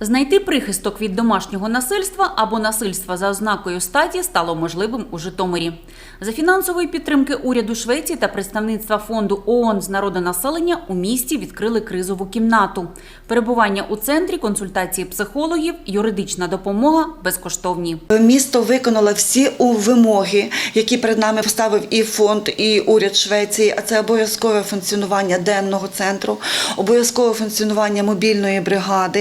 Знайти прихисток від домашнього насильства або насильства за ознакою статі стало можливим у Житомирі. За фінансової підтримки уряду Швеції та представництва фонду ООН з народонаселення у місті відкрили кризову кімнату. Перебування у центрі, консультації психологів, юридична допомога безкоштовні. Місто виконало всі вимоги, які перед нами поставив і фонд, і уряд Швеції. А це обов'язкове функціонування денного центру, обов'язкове функціонування мобільної бригади.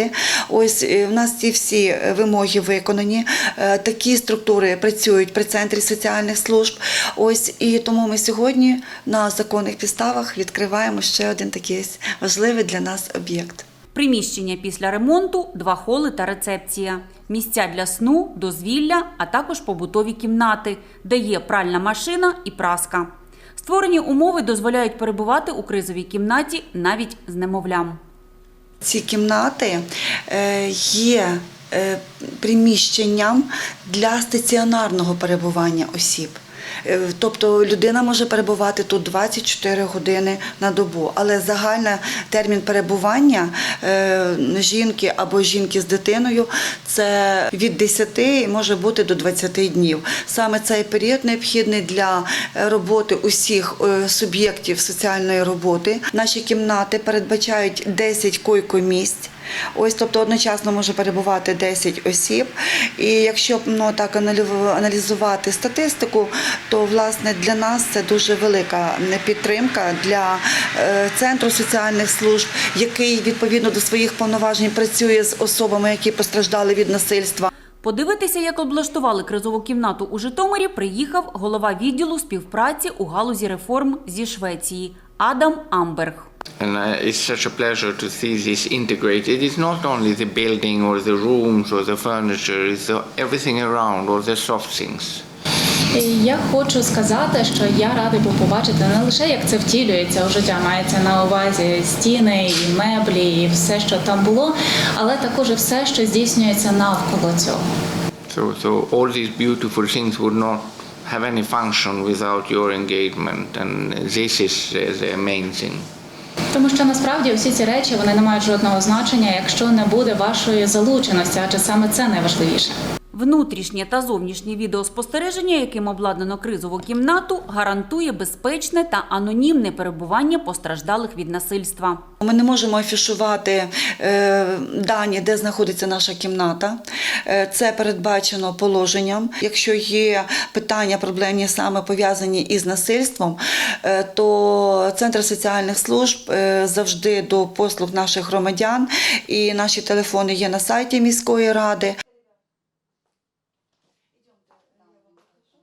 Ось е, в нас ці всі е, вимоги виконані. Е, Такі структури працюють при центрі соціальних служб. Ось і тому ми сьогодні на законних підставах відкриваємо ще один такий важливий для нас об'єкт. Приміщення після ремонту, два холи та рецепція. Місця для сну, дозвілля, а також побутові кімнати, де є пральна машина і праска. Створені умови дозволяють перебувати у кризовій кімнаті навіть з немовлям. Ці кімнати е, є е, приміщенням для стаціонарного перебування осіб. Е, Тобто людина може перебувати тут 24 години на добу, але загальний термін перебування е, жінки або жінки з дитиною це від 10 і може бути до 20 днів. Саме цей період необхідний для роботи усіх е, суб'єктів соціальної роботи. Наші кімнати передбачають 10 койко-місць. Ось, тобто одночасно може перебувати 10 осіб. І якщо ну, так аналізувати статистику, то власне для нас це дуже велика підтримка для е, центру соціальних служб, який відповідно до своїх повноважень працює з особами, які постраждали від насильства. Подивитися, як облаштували кризову кімнату у Житомирі, приїхав голова відділу співпраці у галузі реформ зі Швеції Адам Амберг. And uh, it's such a pleasure to see this integrated. It's not only the building or the rooms or the furniture, it's the, everything around, all the soft things. Я хочу сказати, що я радий був побачити не лише як це втілюється у життя, мається на увазі стіни, і меблі, і все, що там було, але також все, що здійснюється навколо цього. So, so all these beautiful things would not have any function without your engagement, and this is uh, the main thing. Тому що насправді всі ці речі вони не мають жодного значення, якщо не буде вашої залученості, адже саме це найважливіше. Внутрішнє та зовнішнє відеоспостереження, яким обладнано кризову кімнату, гарантує безпечне та анонімне перебування постраждалих від насильства. Ми не можемо афішувати е, дані, де знаходиться наша кімната. Е, Це передбачено положенням. Якщо є питання проблемні саме пов'язані із насильством, е, то Центр соціальних служб завжди до послуг наших громадян і наші телефони є на сайті міської ради.